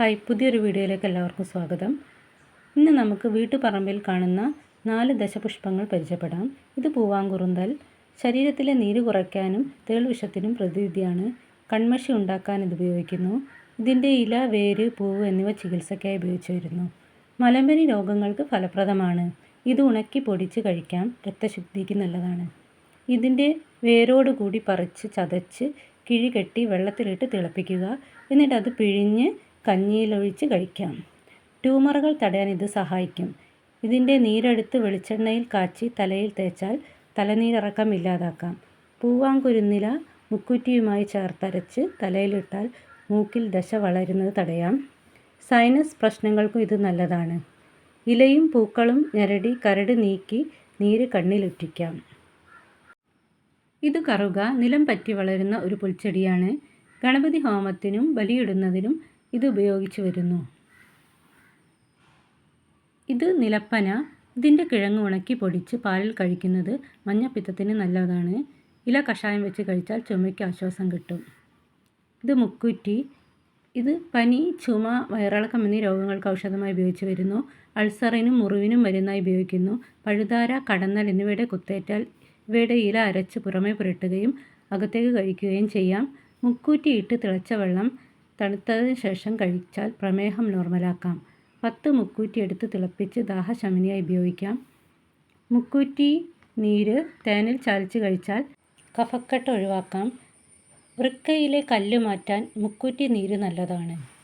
Hi പുതിയൊരു വീഡിയോയിലേക്ക് എല്ലാവർക്കും സ്വാഗതം. ഇന്ന് നമുക്ക് വീട്ടുപറമ്പിൽ കാണുന്ന നാല് ദശപുഷ്പങ്ങൾ പരിചയപ്പെടാം. ഇത് പൂവാങ്കുറുന്തൽ. ശരീരത്തിലെ നീര് കുറയ്ക്കാനും തേൾവിഷത്തിനും പ്രതിവിധിയാണ്. കൺമഷി ഉണ്ടാക്കാൻ ഇത് ഉപയോഗിക്കുന്നു. ഇതിന്റെ ഇല വേര് പൂവ് എന്നിവ ചികിത്സയ്ക്കായി ഉപയോഗിച്ചു വരുന്നു. മലമ്പനി രോഗങ്ങൾക്ക് ഫലപ്രദമാണ്. ഇത് ഉണക്കി പൊടിച്ച് കഴിക്കാം. രക്തശുദ്ധിക്ക് നല്ലതാണ്. ഇതിന്റെ വേരോട് കൂടി പറിച്ച് ചതച്ച് കിഴികെട്ടി വെള്ളത്തിലിട്ട് തിളപ്പിക്കുക. എന്നിട്ട് അത് പിഴിഞ്ഞ് കഞ്ഞിയിലൊഴിച്ച് കഴിക്കാം. ട്യൂമറുകൾ തടയാൻ ഇത് സഹായിക്കും. ഇതിന്റെ നീരെടുത്ത് വെളിച്ചെണ്ണയിൽ കാച്ചി തലയിൽ തേച്ചാൽ തലനീരിറക്കം ഇല്ലാതാക്കാം. പൂവാങ്കുരുന്നില മുക്കുറ്റിയുമായി ചേർത്തരച്ച് തലയിലിട്ടാൽ മൂക്കിൽ ദശ വളരുന്നത് തടയാം. സൈനസ് പ്രശ്നങ്ങൾക്കും ഇത് നല്ലതാണ്. ഇലയും പൂക്കളും ഞരടി കരട് നീക്കി നീര് കണ്ണിലുറ്റിക്കാം. ഇത് കറുക നിലം പറ്റി വളരുന്ന ഒരു പുൽച്ചെടിയാണ്. ഗണപതി ഹോമത്തിനും ബലിയിടുന്നതിനും ഇത് ഉപയോഗിച്ചു വരുന്നു. ഇത് നിലപ്പന ഇതിന്റെ കിഴങ്ങ് ഉണക്കി പൊടിച്ച് പാലിൽ കഴിക്കുന്നത് മഞ്ഞപ്പിത്തത്തിന് നല്ലതാണ്. ഇല കഷായം വെച്ച് കഴിച്ചാൽ ചുമയ്ക്ക് ആശ്വാസം കിട്ടും. ഇത് മുക്കുറ്റി ഇത് പനി ചുമ വയറിളക്കം എന്നീ രോഗങ്ങൾക്ക് ഔഷധമായി ഉപയോഗിച്ച് വരുന്നു. അൾസറിനും മുറിവിനും മരുന്നായി ഉപയോഗിക്കുന്നു. പഴുതാര കടന്നൽ എന്നിവയുടെ കുത്തേറ്റാൽ ഇവയുടെ ഇല അരച്ച് പുറമേ പുരട്ടുകയും അകത്തേക്ക് കഴിക്കുകയും ചെയ്യാം. മുക്കൂറ്റിയിട്ട് തിളച്ച വെള്ളം തണുത്തതിന് ശേഷം കഴിച്ചാൽ പ്രമേഹം നോർമലാക്കാം. പത്ത് മുക്കൂറ്റി എടുത്ത് തിളപ്പിച്ച് ദാഹശമനിയായി ഉപയോഗിക്കാം. മുക്കൂറ്റി നീര് തേനിൽ ചാലിച്ച് കഴിച്ചാൽ കഫക്കെട്ട് ഒഴിവാക്കാം. വൃക്കയിലെ കല്ല് മാറ്റാൻ മുക്കൂറ്റി നീര് നല്ലതാണ്.